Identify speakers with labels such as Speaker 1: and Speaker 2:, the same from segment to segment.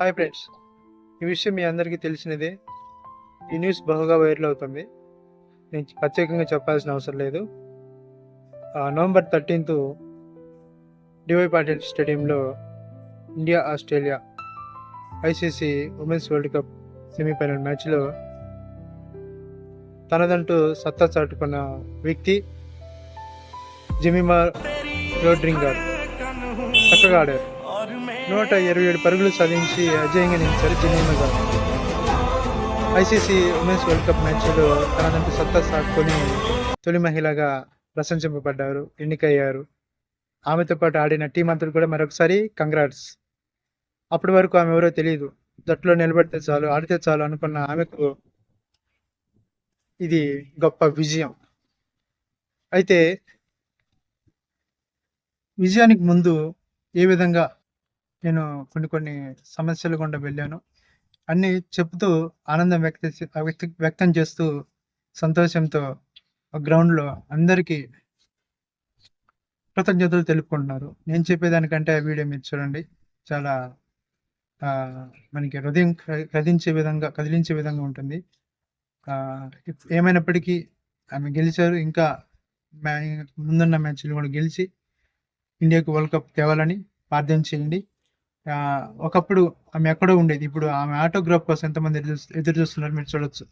Speaker 1: Hi friends. ఈ విషయం మీ అందరికీ తెలిసినదే. ఈ న్యూస్ బహుగా వైరల్ అవుతుంది. నేను ప్రత్యేకంగా చెప్పాల్సిన అవసరం లేదు. ఆ, నవంబర్ థర్టీన్త్ డివై పాటిల్ స్టేడియంలో India Australia ICC women's world cup semifinal మ్యాచ్లో తనదంటూ సత్తా చాటుకున్న వ్యక్తి జెమిమా రోడ్రింగర్ చక్కగా ఆడారు. నూట ఇరవై ఏడు పరుగులు సాధించి అజయంగా నిలిచారు Jemimah ICC women's world cup మ్యాచ్లో తనదంటూ సత్తా సాటుకొని తొలి మహిళగా ప్రశంసింపబడ్డారు ఎన్నికయ్యారు. ఆమెతో పాటు ఆడిన టీం అంతా కూడా మరొకసారి కంగ్రాట్స్. అప్పటి వరకు ఆమె ఎవరో తెలియదు జట్టులో నిలబడితే చాలు ఆడితే చాలు అనుకున్న ఆమెకు ఇది గొప్ప విజయం. అయితే విజయానికి ముందు ఏ విధంగా నేను కొన్ని కొన్ని సమస్యలు గుండా వెళ్ళాను. అన్నీ చెప్తూ ఆనందం వ్యక్త వ్యక్త- వ్యక్తం చేస్తూ సంతోషంతో గ్రౌండ్లో అందరికీ కృతజ్ఞతలు తెలుపుకుంటున్నారు. నేను చెప్పేదానికంటే ఆ వీడియో మీరు చూడండి. చాలా మనకి హృదయం కదిలించే విధంగా కదిలించే విధంగా ఉంటుంది. ఏమైనప్పటికీ ఆమె గెలిచారు. ఇంకా మ్యా- ముందున్న మ్యాచ్లు కూడా గెలిచి ఇండియాకు వరల్డ్ కప్ తేవాలని ప్రార్థన చేయండి. ఒకప్పుడు ఆమె ఎక్కడో ఉండేది. ఇప్పుడు ఆమె ఆటోగ్రాఫ్ కోసం ఎంతమంది ఎదురు చూస్తున్నారు మీరు చూడొచ్చు.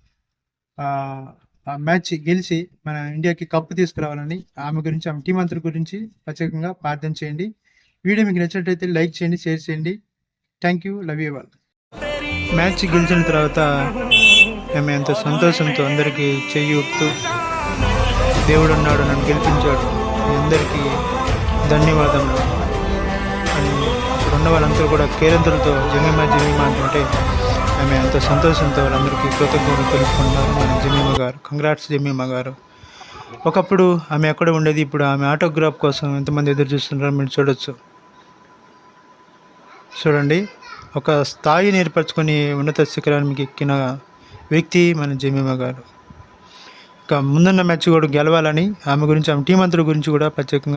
Speaker 1: ఆ, మ్యాచ్ గెలిచి మన ఇండియాకి కప్పు తీసుకురావాలని ఆమె గురించి ఆమె టీం అంతటి గురించి ప్రత్యేకంగా ప్రార్థన చేయండి. వీడియో మీకు నచ్చినట్లయితే లైక్ చేయండి షేర్ చేయండి. థ్యాంక్ యూ లవ్ యూ వాల్ మ్యాచ్ గెలిచిన తర్వాత ఆమె ఎంతో సంతోషంతో అందరికీ చెయ్యి ఊపుతూ దేవుడు ఉన్నాడు నన్ను గెలిపించాడు. అందరికీ ధన్యవాదములు. ఉన్న వాళ్ళందరూ కూడా కేరింతలతో జమీమా జమీమా అంటుంటే ఆమె ఎంతో సంతోషంతో వాళ్ళందరికీ కృతజ్ఞతలు తెలుపుకుంటున్నారు. మన జమీమా గారు కంగ్రాట్స్ జమీమా గారు. ఒకప్పుడు ఆమె ఎక్కడ ఉండేది? ఇప్పుడు ఆమె ఆటోగ్రాఫ్ కోసం ఎంతమంది ఎదురు చూస్తున్నారో మీరు చూడొచ్చు. చూడండి ఒక స్థాయిని ఏర్పరచుకొని ఉన్నత శిఖరానికి ఎక్కిన వ్యక్తి మన జమీమా గారు. ఇక ముందున్న మ్యాచ్ కూడా గెలవాలని ఆమె గురించి ఆమె టీం అంతటి గురించి కూడా ప్రత్యేకంగా